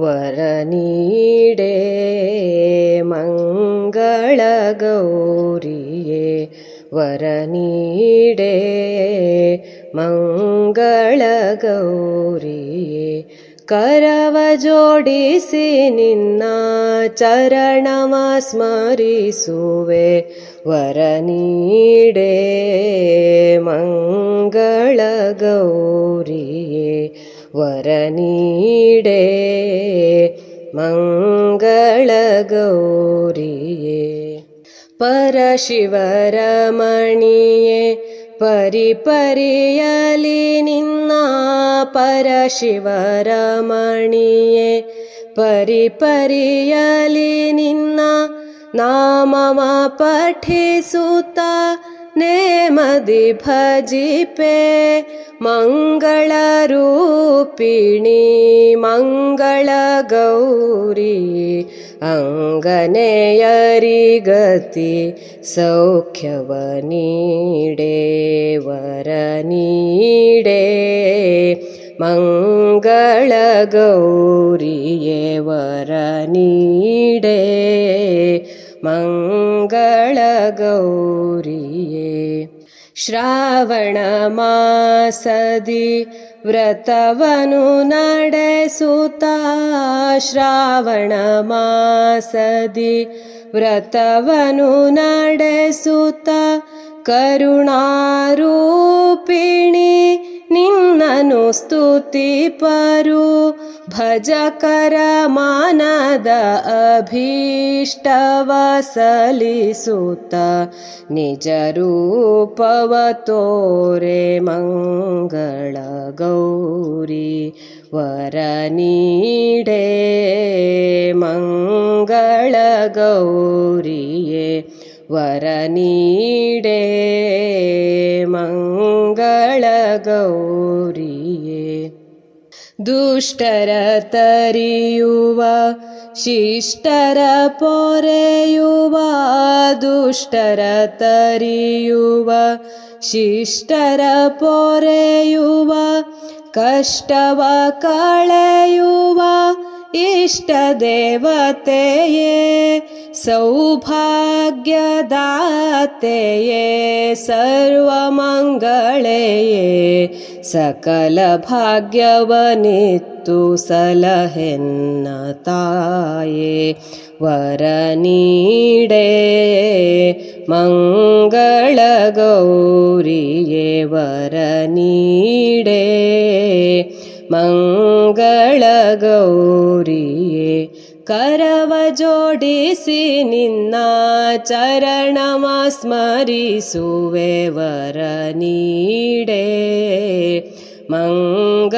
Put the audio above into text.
ವರನೀಡೆ ಮಂಗಳ ಗೌರಿಯೇ ವರನೀಡೆ ಮಂಗಳ ಗೌರಿಯೇ, ಕರವ ಜೋಡಿಸಿ ನಿನ್ನ ಚರಣವ ಸ್ಮರಿಸುವೆ ಮಂಗಳ ಗೌರಿಯೇ ಮಂಗಳ ಗೌರಿಯೇ. वरनीडे वरनिडे मङ्गळगौरिये परशिवरमणि परिपर्यलिनिन्ना परशिवरमणि परिपर्यलिनिन्ना नाम पठे सुता नेमदि भजिपे मङ्गलरूपिणि मङ्गळगौरि अङ्गनेयरिगति सौख्यवनीडेवरनीडे मङ्गलगौरिये वरनी ಮಂಗಳ ಗೌರಿಯೇ ಶ್ರಾವಣ ಮಾಸದಿ ವ್ರತವನು ನಡೆಸುತ್ತ ಶ್ರಾವಣ ಮಾಸದಿ ವ್ರತವನು ನಡೆಸುತ್ತ ಕರುಣಾರೂಪಿಣಿ ನಿನ್ನನು ಸ್ತುತಿ भज करमानद अभीष्टवसलिसुत निजरूपवतो रे मङ्गळगौरि वरनीडे मङ्गलगौरिये वरनीडे मङ्गलगौरी दुष्टरतरियुव शिष्टरपोरेयुवा दुष्टरतरियुव शिष्टरपोरेयुव कष्टवकळयुव इष्टदेवते ये सौभाग्यदाते ये सर्वमङ्गले सकलभाग्यवनित्तु सलहेन्नताये वरनीडे मङ्गलगौरिये वरनीडे मङ्गळगौरि करवजोडिसि निन्न चरणमस्मरिसु वे वरनीडे ನೀಡೆ